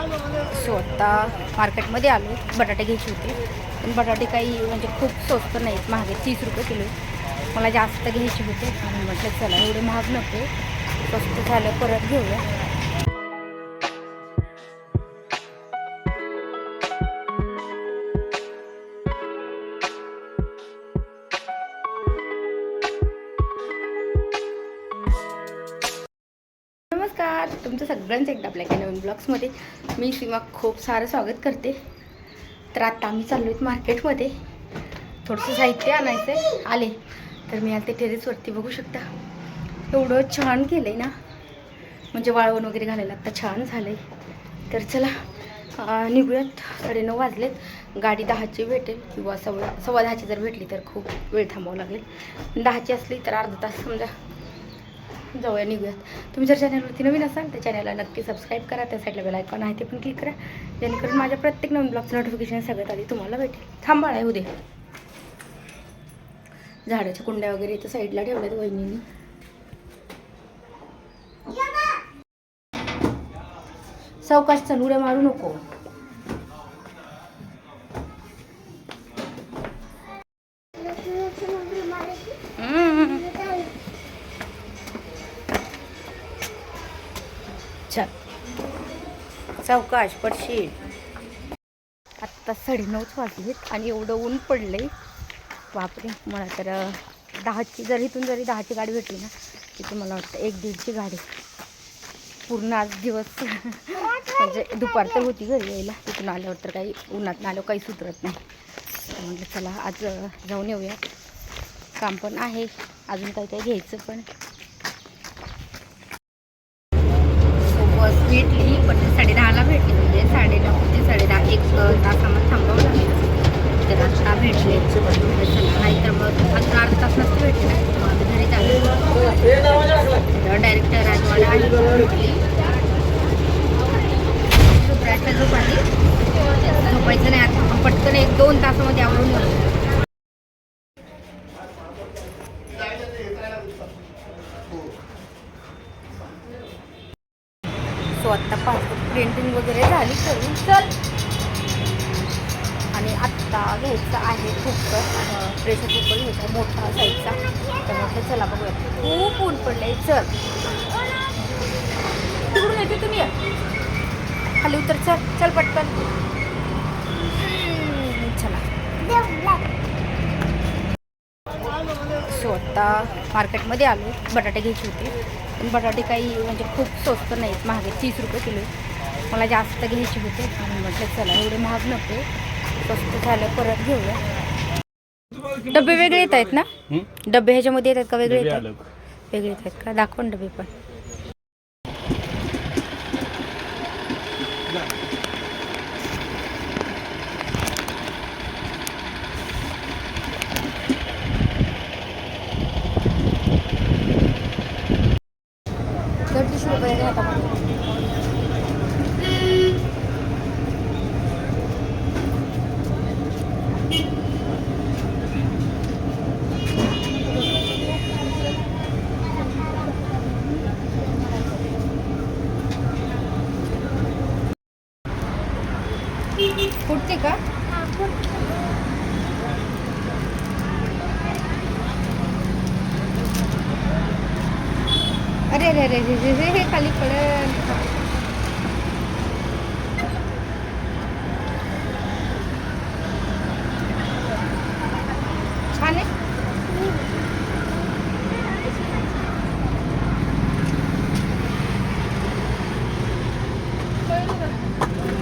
So आता मार्केटमध्ये आलो. बटाटे घ्यायचे होते. पण बटाटे काही म्हणजे खूप स्वस्त नाहीत. महागे तीस रुपये किलो मला जास्त घ्यायचे होते. म्हटलं चला एवढे महाग नको. स्वस्त झालं परत घेऊया. नमस्कार. तुमचं सगळ्यांचं एकदा आपल्या एका नवीन ब्लॉग्समध्ये मी सीमा खूप सारं स्वागत करते. तर आता आम्ही चाललो आहेत मार्केटमध्ये. थोडंसं साहित्य आणायचं आहे आले. तर मी आता टेरेसवरती बघू शकता. एवढं छान केलं आहे ना. म्हणजे वाळवण वगैरे घालायला आता छान झालं आहे तर चला अं, निघूयात. साडेनऊ वाजलेत. गाडी दहाची भेटेल किंवा सव्वा सव्वा दहाची जर भेटली तर खूप वेळ थांबावं लागेल. दहाची असली तर अर्धा तास समजा. जाऊया निघूयात. तुम्ही जर चॅनलवरती नवीन असाल तर चॅनलला नक्की सबस्क्राईब करा. त्या साईडला बेल आयकॉन आहे ते पण क्लिक करा. जेणेकरून माझ्या प्रत्येक नवीन ब्लॉगचं नोटिफिकेशन सगळ्यात आधी तुम्हाला भेटेल. थांबाळ आहे उद्या. झाडाच्या कुंड्या वगैरे इथं साईडला ठेवल्यात वहिनींनी. सावकाश चल उड्या मारू नको. चल सावकाश पडशील. आत्ता साडेनऊच वाजलेत आणि एवढं ऊन पडलंय. बापरे मला तर दहाची जर इथून जरी दहाची गाडी भेटली ना तिथून मला वाटतं एक दीडची गाडी. पूर्ण आज दिवस. म्हणजे दुपार तर होती घरी यायला. तिथून आल्यावर तर काही उन्हात आल्यावर काही सुधरत नाही. तर म्हटलं चला आज जाऊन येऊया. काम पण आहे. अजून काही काही घ्यायचं पण. बस भेटली पण साडे दहाला भेटली म्हणजे साडे नऊ ते साडे दहा एक तास आम्हाला थांबावं लागेल तर आत्ता भेटले म्हटलं चला नाहीतर मग अजून अर्धा तास नसते भेटले मग आम्ही घरी चालू डायरेक्ट राजवाडा आणि भेटली सुप्राच्या झोप आली झोपायचं नाही आता पटकन एक दोन तासामध्ये आवडून जाऊ सो आत्ता पासपोर्ट प्रिंटिंग वगैरे झाली करून चल. आणि आत्ता घ्यायचा आहे कुकर. प्रेशर कुकर घ्यायचा मोठा साईजचा. तर म्हटलं चला बघूया. खूप ऊन पडलंय. चल. तिकडून येते तुम्ही. खाली उतर. चल चल पटकन. चला. सो आत्ता मार्केटमध्ये आलो. बटाटे घ्यायचे होते. पण बटाटे काही म्हणजे खूप स्वस्त नाहीत. महाग आहेत. तीस रुपये किलो आहेत. मला जास्त घ्यायचे होते. म्हणून म्हटलं चला एवढे महाग नको. स्वस्त झालं परत घेऊया. डबे वेगळे येत आहेत ना? डबे ह्याच्यामध्ये येतात का? वेगळे येतात. वेगळे येतात का? दाखवा ना डबे पण. ke ka? Ada ada ada, kali pelan. Thank.